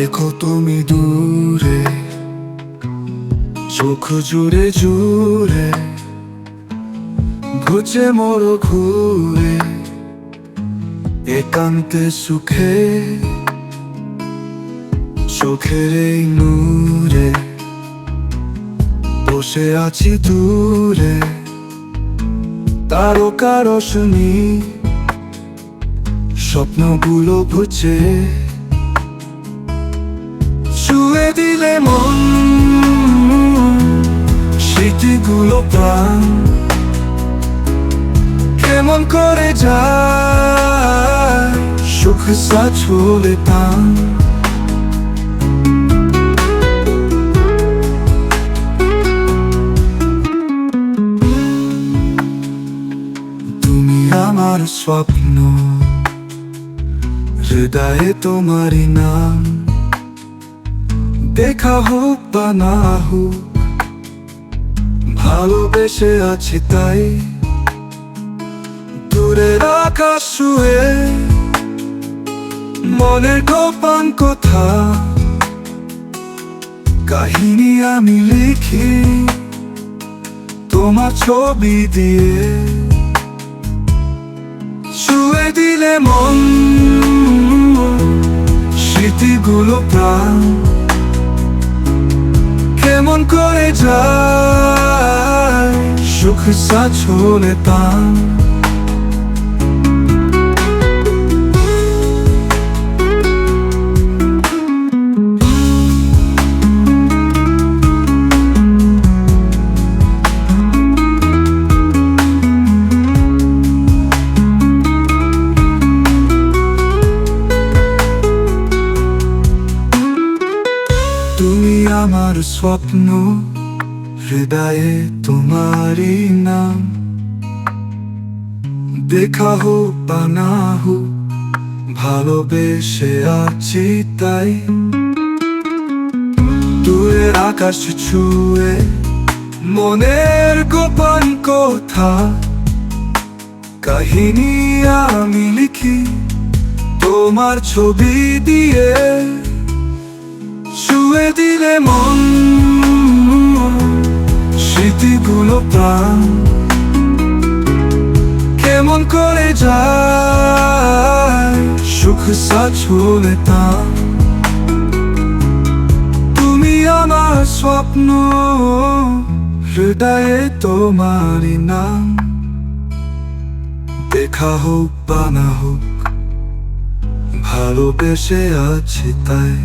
দেখো তুমি দূরে, চোখ জুড়ে জুড়ে ঘুচে মোর ঘুরে, একান্তে সুখে, চোখের এই নূরে, বসে আছি দূরে, তারকা রশনি, স্বপ্নগুলো ঘুচে স্মৃতিগুলো প্রাণ কেমন করে যায় সুখ সাছলে টান তুমি আমার স্বপ্ন হৃদয়ে তোমারই নাম দেখা হোক বা না হোক ভালোবেসে আছি তাই। দূরের আকাশ শুয়ে মনের গোপন কথা। কাহিনী আমি লিখি তোমার ছবি দিয়ে। শুয়ে দিলে মন, স্মৃতিগুলো প্রাণ। কেমন করে যায় সুখ সাছলে তান তুমি আমার স্বপ্ন হৃদয়ে তোমারই নাম। দেখা হোক বা না হোক, ভালোবেসে আছি তাই। দূরের আকাশ ছুঁয়ে মনের গোপন কথা, কাহিনী আমি লিখি, তোমার ছবি দিয়ে। প্রাণ কেমন করে যায় সুখ সাছলে তা। তুমি আমার স্বপ্ন, হৃদয়ে তোমারই নাম। দেখা হোক বা না হোক, ভালোবেসে আছি তাই।